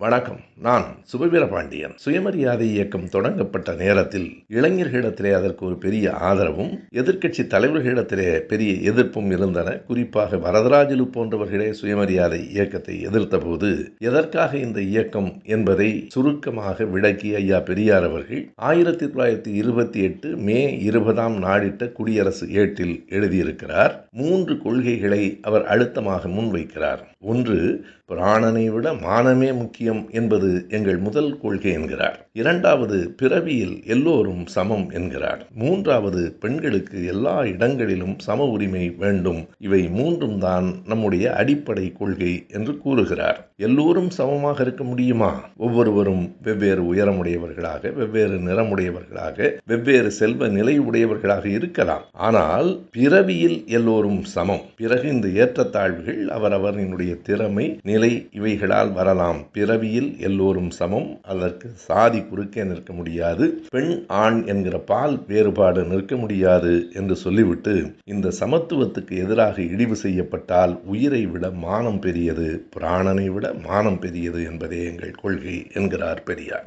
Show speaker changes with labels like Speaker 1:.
Speaker 1: வணக்கம். நான் சுபவீரபாண்டியன். சுயமரியாதை இயக்கம் தொடங்கப்பட்ட நேரத்தில் இளைஞர்களிடத்திலே அதற்கு ஒரு பெரிய ஆதரவும் எதிர்க்கட்சி தலைவர்களிடத்திலே பெரிய எதிர்ப்பும் இருந்தன. குறிப்பாக வரதராஜலு போன்றவர்களே சுயமரியாதை இயக்கத்தை எதிர்த்த போது எதற்காக இந்த இயக்கம் என்பதை சுருக்கமாக விளக்கி ஐயா பெரியார் அவர்கள் ஆயிரத்தி தொள்ளாயிரத்தி இருபத்தி எட்டு மே இருபதாம் நாளிட்ட குடியரசு ஏட்டில் எழுதியிருக்கிறார். மூன்று கொள்கைகளை அவர் அழுத்தமாக முன்வைக்கிறார். ஒன்று பிராணனை விட மானமே முக்கியம் என்பது எங்கள் முதல் கொள்கை என்கிறார். இரண்டாவது பிறவியில் எல்லோரும் சமம் என்கிறார். மூன்றாவது பெண்களுக்கு எல்லா இடங்களிலும் சம உரிமை வேண்டும். இவை மூன்றும் தான் நம்முடைய அடிப்படை கொள்கை என்று கூறுகிறார். எல்லோரும் சமமாக இருக்க முடியுமா? ஒவ்வொருவரும் வெவ்வேறு உயரமுடையவர்களாக வெவ்வேறு நிறமுடையவர்களாக வெவ்வேறு செல்வ நிலை உடையவர்களாக இருக்கலாம். ஆனால் பிறவியில் எல்லோரும் சமம். பிறகு இந்த ஏற்றத்தாழ்வுகள் அவரவரினுடைய திறமை நிலை இவைகளால் வரலாம். பிறவியில் எல்லோரும் சமம். அதற்கு சாதி குறுக்கே நிற்க முடியாது. பெண் ஆண் என்கிற பால் வேறுபாடு நிற்க முடியாது என்று சொல்லிவிட்டு இந்த சமத்துவத்துக்கு எதிராக இழிவு செய்யப்பட்டால் உயிரை விட மானம் பெரியது பிராணனை விட மானம் பெரியது என்பதே எங்கள் கொள்கை என்கிறார் பெரியார்.